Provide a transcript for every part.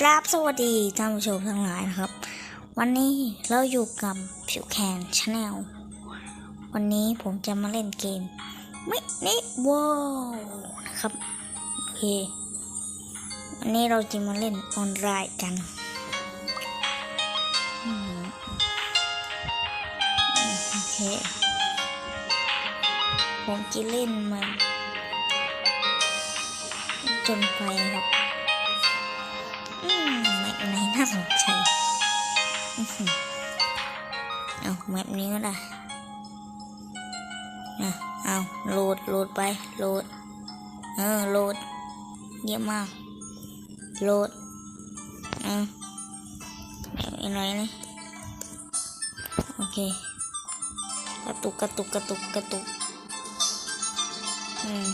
กราบสวัสดีท่านผู้ชมทั้งหลายนะครับ วันนี้เราอยู่กับผิวแคนชาแนลวันนี้ผมจะมาเล่นเกมม่นิวอลนะครับโอเควันนี้เราจะมาเล่นออนไลน์กันโอเคผมจะเล่นมันจนไปครับ เอาแมปนี้ก็ได้นะเอาโหลดโหลดไปโหลด เออโหลด เยี่ยมมากโหลดเอออะไรนี่โอเค กระตุกกระตุกกระตุกกระตุกอืม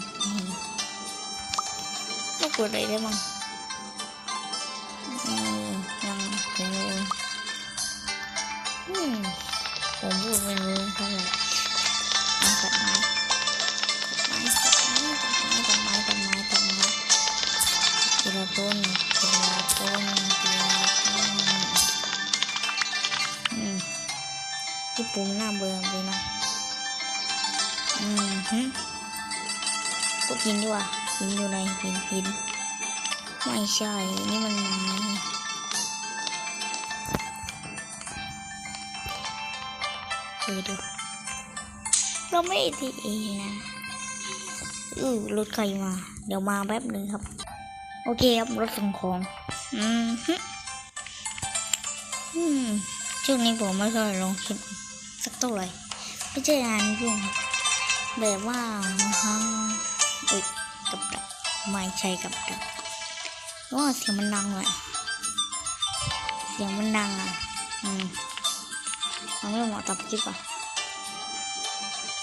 ไม่กดอะไรได้มั้งอืมยังผมอืม ผมพูดไม่รู้เท่าไหร่เอาตัดไม้ตัดไม้ตัดไม้ตัดไม้ตัดไม้ตัดไม้ทีละต้นทีละต้นทีละต้นอืมที่ปุ่มหน้าเบื่อไปนะอืมฮึก็กินดีกว่ากินอยู่ในกินกินไม่ใช่ นี่มันไม้ ดูดูเราไม่ทีเอนะอือรถใครมา เดี๋ยวมาแป๊บหนึ่งครับ โอเคครับรถส่งของ อืมฮึอืมช่วงนี้ผมไม่ค่อยลงคลิปสักเท่าไหร่ไม่ใช่งานยุ่งครับแบบว่าบางครั้งอุยกับดักไม่ใช่กับดักว่าเสียงมันดังเลยเสียงมันดังอะ อืมมั นไม่เหมาะกับคลิปอะ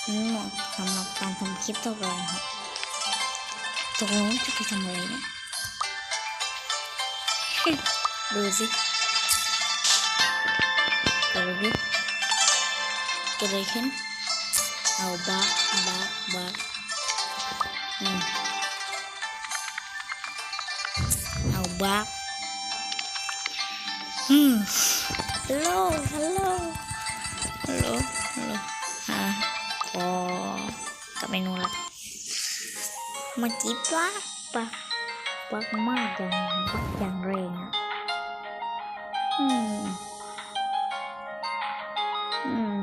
มันไม่เหมาะสำหรับการทำคลิปเท่าไหร่ครับตกลงจะไปทำอะไรเนี่ยดูสิเกิดอะไรขึ้นเกิดอะไรขึ้นเอาบักบักบักอืมเอาบักอืมฮัลโหลฮัลโหล ฮัลโหลฮัลโหลฮะขอกลับไปนู่นละเมื่อกี้ปักปักปักมากอย่างปักอย่างแรงอะอืมอืม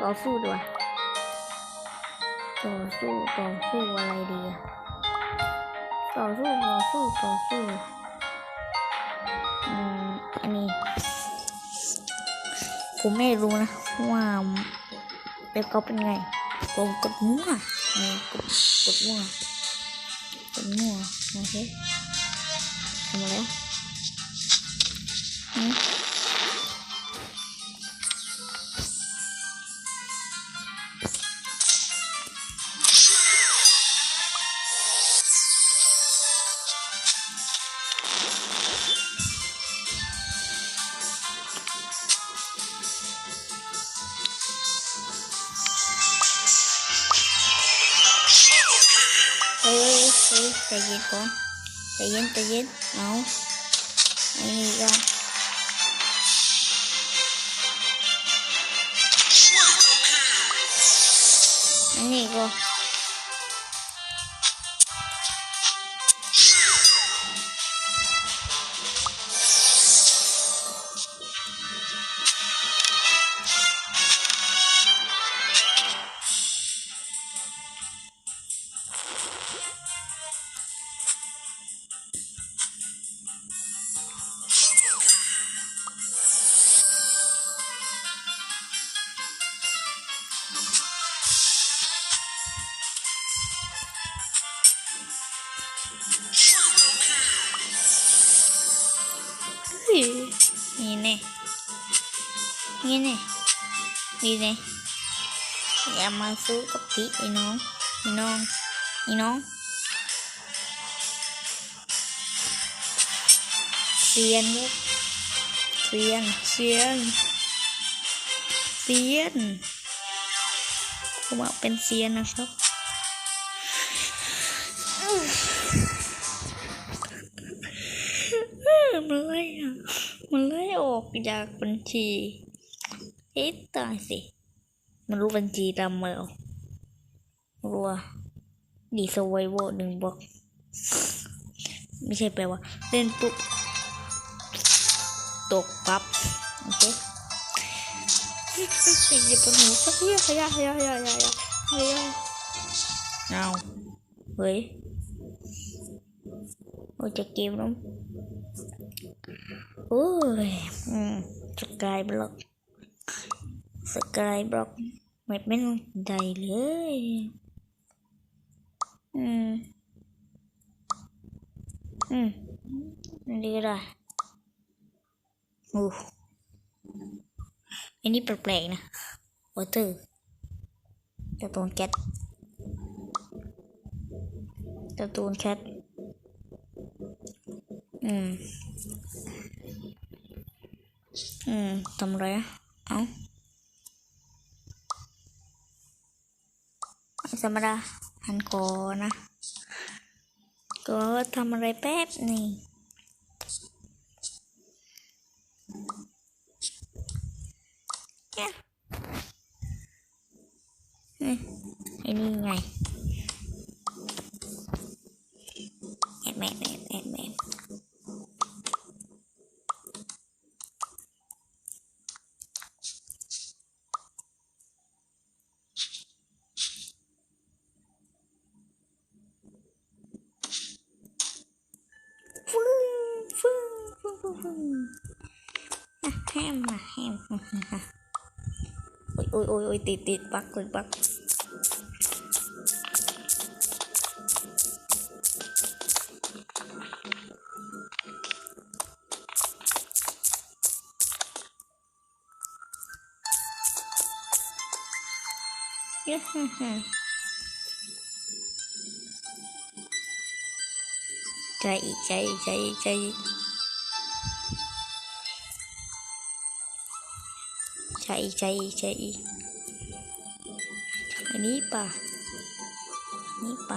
ต่อสู้ด้วยต่อสู้ต่อสู้อะไรดีอะต่อสู้ต่อสู้ต่อสู้อืมอันนี้ ผมไม่รู้นะว่าเป็นก็เป็นไง ผมกดมั่วนี่กดกดมั่วกดมั่วโอเคทำอะไรว เฮ้ยใจเย็นก่อน ใจเย็นใจเย็นเอาไอ้นี่ก็ไอ้นี่เนี่แน่นี่แน่นี่แน่อย่ามาสู้กับพี่ไอ้น้องไอ้น้องไอ้น้องเซียนลูกเซียนเซียนเซียนผมบอกเป็นเซียนนะครับ มันไล่มันไล่ออกจากบัญชีเอ๊ะตายสิ มันรู้บัญชีดำมาแล้วรัวดีสวายโวหนึ่งบอก ไม่ใช่แปลว่า เล่นปุ๊บ ตกปั๊บ โอเคอย่าปนหูสักเฮียขยะขยะขยะขยะขยะเอาเฮ้ยโอ้จะเกมแล้ว โอ้ยอืมสกายบล็อกสกายบล็อกไม่เป็นใดเลย อืม อืมอันนี้ก็ได้โอ้อันนี้แปลกๆนะวอเตอร์การ์ตูนแคทการ์ตูนแคท อืม อืมทำไรอะเอ้าธรรมดาหันคอนะ ก็ทำอะไรแป๊บนี่เนี่ยเอ้ยไอ้นี่ไงแอบแอบแอบแอบแอบฟึ้งฟึ้งฟึ้งฟึ้งฟึ้ง อะแฮมอะแฮมโอ้ยโอ้ย โอ้ยโอ้ยติดติดป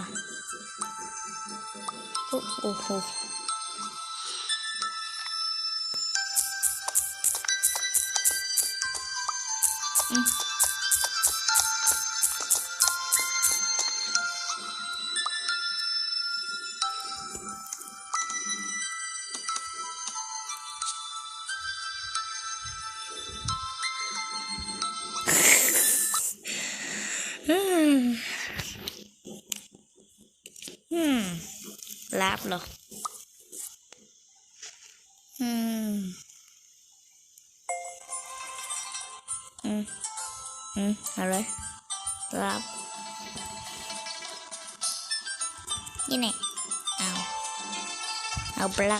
ั ลาบเหรออืมอืมอืมอะไรลาบนี่แน่เอาเอาบลั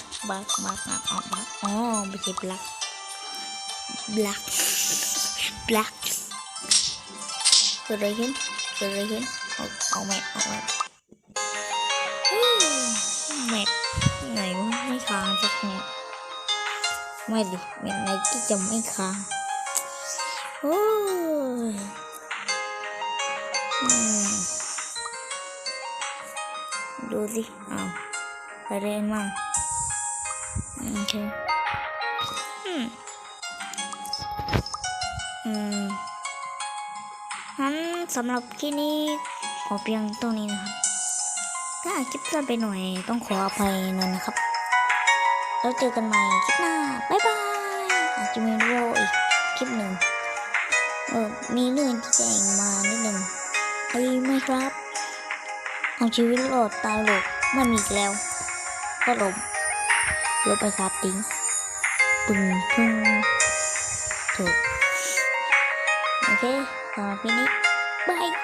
แมปไหนวะไม่ค้างสักแมปไม่ดิแมปไหนที่จะไม่ค้างโอ้ยดูสิเอาไปเรนมั่งโอเคอืมอืมงั้นสำหรับที่นี้ขอเพียงตรงนี้นะครับ ถ้าคลิปสั้นไปหน่อยต้องขออภัยนั่นนะครับ แล้วเจอกันใหม่คลิปหน้า บ๊ายบาย อาจจะมีวิดีโออีกคลิปหนึ่งเออมีเรื่องที่แจ้งมานิดหนึ่งไอ้ไม่ครับ เอาชีวิตรอดตายหลบมันมีแล้ว ก็หลบลบไปครับติ้งปึ้งปึ้งถูกโอเคสำหรับวันนี้บาย